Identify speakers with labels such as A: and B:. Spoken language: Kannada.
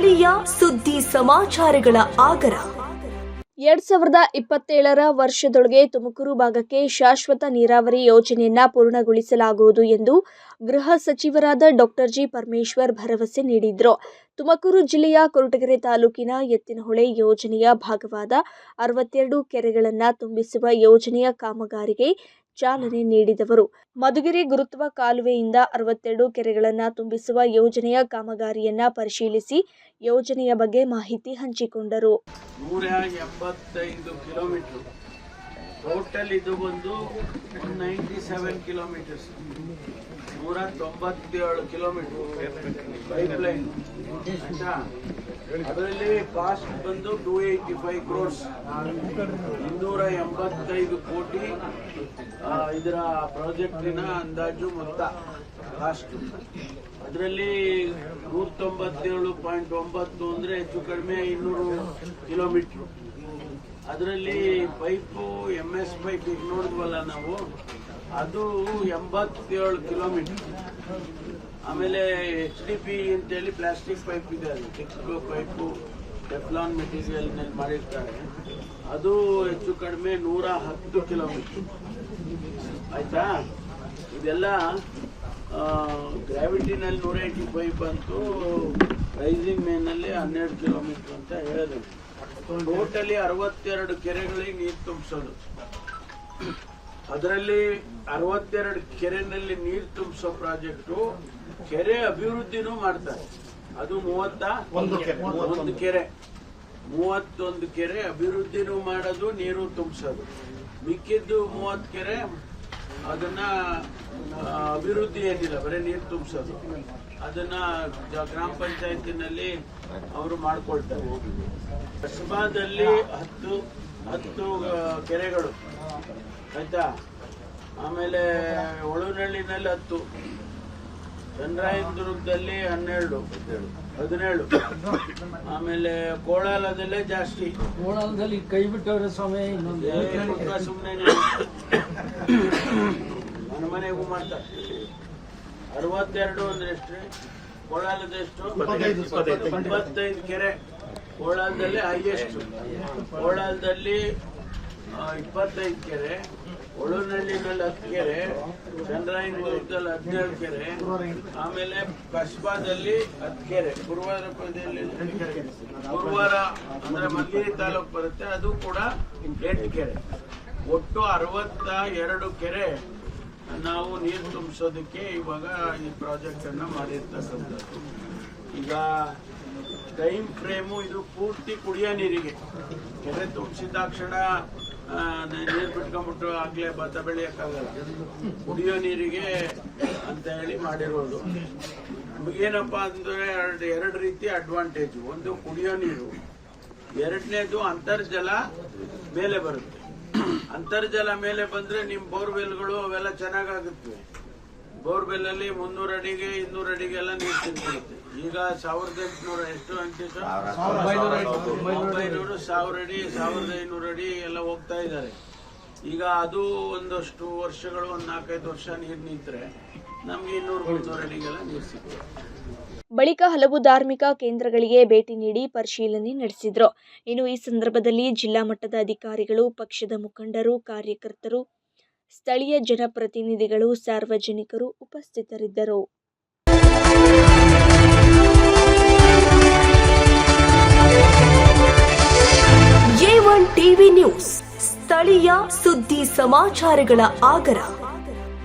A: ಸ್ಥಳೀಯ ಸುದ್ದಿ ಸಮಾಚಾರಗಳ ಆಗರ.
B: ಎರಡ್ ಸಾವಿರದ ಇಪ್ಪತ್ತೇಳರ ವರ್ಷದೊಳಗೆ ತುಮಕೂರು ಭಾಗಕ್ಕೆ ಶಾಶ್ವತ ನೀರಾವರಿ ಯೋಜನೆಯನ್ನು ಪೂರ್ಣಗೊಳಿಸಲಾಗುವುದು ಎಂದು ಗೃಹ ಸಚಿವರಾದ ಡಾಕ್ಟರ್ ಜಿ ಪರಮೇಶ್ವರ್ ಭರವಸೆ ನೀಡಿದ್ರು. ತುಮಕೂರು ಜಿಲ್ಲೆಯ ಕೊರಟಗೆರೆ ತಾಲೂಕಿನ ಎತ್ತಿನಹೊಳೆ ಯೋಜನೆಯ ಭಾಗವಾದ ಅರವತ್ತೆರಡು ಕೆರೆಗಳನ್ನು ತುಂಬಿಸುವ ಯೋಜನೆಯ ಕಾಮಗಾರಿಗೆ ಚಾಲನೆ ನೀಡಿದವರು. ಮಧುಗಿರಿ ಗುರುತ್ವ ಕಾಲುವೆಯಿಂದ ಅರವತ್ತೆರಡು ಕೆರೆಗಳನ್ನು ತುಂಬಿಸುವ ಯೋಜನೆಯ ಕಾಮಗಾರಿಯನ್ನ ಪರಿಶೀಲಿಸಿ ಯೋಜನೆಯ ಬಗ್ಗೆ ಮಾಹಿತಿ ಹಂಚಿಕೊಂಡರು.
C: ನೂರ ಎಂಬತ್ತೈದು ಕಿಲೋಮೀಟ್ರು. ಟೋಟಲ್ ಇದು ಬಂದು ಒನ್ ನೈಂಟಿ ಸೆವೆನ್ ಕಿಲೋಮೀಟರ್ಸ್. ನೂರ ತೊಂಬತ್ತೇಳು ಕಿಲೋಮೀಟರ್. ಪೈಪ್ ಲೈನ್ ಆಯ್ತಾ? ಅದರಲ್ಲಿ ಕಾಸ್ಟ್ ಬಂದು ಟೂ ಏಯ್ಟಿ ಫೈವ್ ಕ್ರೋರ್ಸ್ ಇನ್ನೂರ ಎಂಬತ್ತೈದು ಕೋಟಿ ಇದರ ಪ್ರಾಜೆಕ್ಟಿನ ಅಂದಾಜು ಮೊತ್ತ ಕಾಸ್ಟ್ ಅದರಲ್ಲಿ ನೂರ ತೊಂಬತ್ತೇಳು ಪಾಯಿಂಟ್ ಒಂಬತ್ತು ಅಂದ್ರೆ ಹೆಚ್ಚು ಕಡಿಮೆ ಇನ್ನೂರು ಕಿಲೋಮೀಟ್ರು. ಅದರಲ್ಲಿ ಪೈಪು ಎಂ ಎಸ್ ಪೈಪ್ ಈಗ ನೋಡಿದ್ವಲ್ಲ ನಾವು, ಅದು ಎಂಬತ್ತೇಳು ಕಿಲೋಮೀಟರ್. ಆಮೇಲೆ ಎಚ್ ಡಿ ಪಿ ಅಂತೇಳಿ ಪ್ಲಾಸ್ಟಿಕ್ ಪೈಪ್ ಇದೆ ಅದು. ಚಿಕ್ಕ ಪೈಪು ಟೆಫ್ಲಾನ್ ಮೆಟೀರಿಯಲ್ನಲ್ಲಿ ಮಾಡಿರ್ತಾರೆ. ಅದು ಹೆಚ್ಚು ಕಡಿಮೆ ನೂರ ಹತ್ತು ಕಿಲೋಮೀಟರ್ ಆಯ್ತಾ? ಇದೆಲ್ಲ ಗ್ರಾವಿಟಿನಲ್ಲಿ ನೂರ ಏಯ್ಟಿ ಪೈಪ್ ಬಂತು. ರೈಸಿಂಗ್ ಮೇನಲ್ಲಿ ಹನ್ನೆರಡು ಕಿಲೋಮೀಟರ್ ಅಂತ ಹೇಳಿದ್ರು ಟೋಟಲಿ ಅರವತ್ತೆರಡು ಕೆರೆಗಳಿಗೆ ನೀರು ತುಂಬಿಸೋದು. ಅದರಲ್ಲಿ ಅರವತ್ತೆರಡು ಕೆರೆನಲ್ಲಿ ನೀರು ತುಂಬಿಸೋ ಪ್ರಾಜೆಕ್ಟು ಕೆರೆ ಅಭಿವೃದ್ಧಿನೂ ಮಾಡ್ತಾರೆ. ಅದು ಮೂವತ್ತ? ಒಂದು ಕೆರೆ. ಮೂವತ್ತೊಂದು ಕೆರೆ ಅಭಿವೃದ್ಧಿನೂ ಮಾಡೋದು ನೀರು ತುಂಬಿಸೋದು. ಮಿಕ್ಕಿದ್ದು ಮೂವತ್ತು ಕೆರೆ ಅದನ್ನ ಅಭಿವೃದ್ಧಿ ಏನಿಲ್ಲ ಬರೀ ನೀರು ತುಂಬಿಸೋದು. ಅದನ್ನ ಗ್ರಾಮ ಪಂಚಾಯತಿನಲ್ಲಿ ಅವರು ಮಾಡ್ಕೊಳ್ತಾರೆ. ಕಸ್ಬಾದಲ್ಲಿ ಹತ್ತು ಹತ್ತು ಕೆರೆಗಳು. ಆಯ್ತಾ? ಆಮೇಲೆ ಒಳನಳ್ಳಿನಲ್ಲಿ ಹತ್ತು. ಚಂದ್ರಾಯನದುರ್ಗದಲ್ಲಿ ಹನ್ನೆರಡು ಹದಿನೇಳು. ಆಮೇಲೆ ಕೋಳಾಲದಲ್ಲೇ ಜಾಸ್ತಿ.
D: ಕೋಳಾಲದಲ್ಲಿ ಕೈ ಬಿಟ್ಟವ್ರೆ ಸ್ವಾಮಿ ಇನ್ನೊಂದು
C: ಸುಮ್ಮನೆ ನನ್ನ ಮನೆಗೂ ಮಾಡ್ತಾರೆ ಅರವತ್ತೆರಡು ಅಂದ್ರೆ ಎಷ್ಟು? ಕೋಳಾಲದ ಎಷ್ಟು ಇಪ್ಪತ್ತೈದು ಕೆರೆ. ಕೋಳಾಲದಲ್ಲಿ ಹೈಯೆಸ್ಟ್ ಕೋಳಾಲದಲ್ಲಿ ಇಪ್ಪತ್ತೈದು ಕೆರೆ ಒಳನಳ್ಳಿನಲ್ಲಿ ಹತ್ತು ಕೆರೆ ಚಂದ್ರಾಯನದುರ್ಗದಲ್ಲಿ ಹದಿನೇಳು ಕೆರೆ, ಆಮೇಲೆ ಕಸ್ಬಾದಲ್ಲಿ ಹತ್ತು ಕೆರೆ, ಗುರುವಾರ ಗುರುವಾರ ಅಂದ್ರೆ ಮಲ್ಲಿ ತಾಲೂಕು ಬರುತ್ತೆ, ಅದು ಕೂಡ ಎಂಟು ಕೆರೆ. ಒಟ್ಟು ಅರವತ್ತ ಎರಡು ಕೆರೆ ನಾವು ನೀರು ತುಂಬಿಸೋದಕ್ಕೆ ಇವಾಗ ಈ ಪ್ರಾಜೆಕ್ಟ್ ಅನ್ನ ಮಾಡಿರ್ತಕ್ಕಂಥದ್ದು. ಈಗ ಟೈಮ್ ಫ್ರೇಮು ಇದು ಪೂರ್ತಿ ಕುಡಿಯೋ ನೀರಿಗೆ. ಕೆರೆ ತುಂಬಿಸಿದಾಕ್ಷಣ ನೀರು ಬಿಟ್ಕೊಂಡ್ಬಿಟ್ಟು ಆಗ್ಲೇ ಭತ್ತ ಬೆಳೆಯಕ್ಕಾಗಲ್ಲ. ಕುಡಿಯೋ ನೀರಿಗೆ ಅಂತ ಹೇಳಿ ಮಾಡಿರೋದು. ನಮಗೇನಪ್ಪ ಅಂದ್ರೆ ಎರಡು ಎರಡು ರೀತಿ ಅಡ್ವಾಂಟೇಜ್ ಒಂದು ಕುಡಿಯೋ ನೀರು, ಎರಡನೇದು ಅಂತರ್ಜಲ ಮೇಲೆ ಬರುತ್ತೆ. ಅಂತರ್ಜಲ ಮೇಲೆ ಬಂದ್ರೆ ನಿಮ್ ಬೋರ್ವೆಲ್ಗಳು ಅವೆಲ್ಲ ಚೆನ್ನಾಗಾಗುತ್ತವೆ ಬೋರ್ವೆಲ್ ಅಲ್ಲಿ ಮುನ್ನೂರು ಅಡಿಗೆ ಇನ್ನೂರು ಅಡಿಗೆ ಎಲ್ಲ ನೀರು ತಿಂತಿರುತ್ತೆ ಈಗ ಸಾವಿರದ ಎಂಟುನೂರ ಎಷ್ಟು ಅಂತ ಒಂಬೈನೂರು ಸಾವಿರ ಅಡಿ ಸಾವಿರದ ಐನೂರು ಅಡಿ ಎಲ್ಲ ಹೋಗ್ತಾ ಇದ್ದಾರೆ. ಈಗ ಅದು ಒಂದಷ್ಟು ವರ್ಷಗಳು ಒಂದ್ ನಾಲ್ಕೈದು ವರ್ಷ ನೀರು ನಿಂತರೆ ನಮ್ಗೆ ಇನ್ನೂರು ಮುನ್ನೂರು ಅಡಿಗೆಲ್ಲ ನೀರು ಸಿಗುತ್ತೆ.
B: ಬಳಿಕ ಹಲವು ಧಾರ್ಮಿಕ ಕೇಂದ್ರಗಳಿಗೆ ಭೇಟಿ ನೀಡಿ ಪರಿಶೀಲನೆ ನಡೆಸಿದ್ರು. ಇನ್ನು ಈ ಸಂದರ್ಭದಲ್ಲಿ ಜಿಲ್ಲಾ ಮಟ್ಟದ ಅಧಿಕಾರಿಗಳು ಪಕ್ಷದ ಮುಖಂಡರು ಕಾರ್ಯಕರ್ತರು ಸ್ಥಳೀಯ ಜನಪ್ರತಿನಿಧಿಗಳು ಸಾರ್ವಜನಿಕರು ಉಪಸ್ಥಿತರಿದ್ದರು.
A: ಎ ಟಿವಿ ನ್ಯೂಸ್ ಸ್ಥಳೀಯ ಸುದ್ದಿ ಸಮಾಚಾರಗಳ ಆಗರ.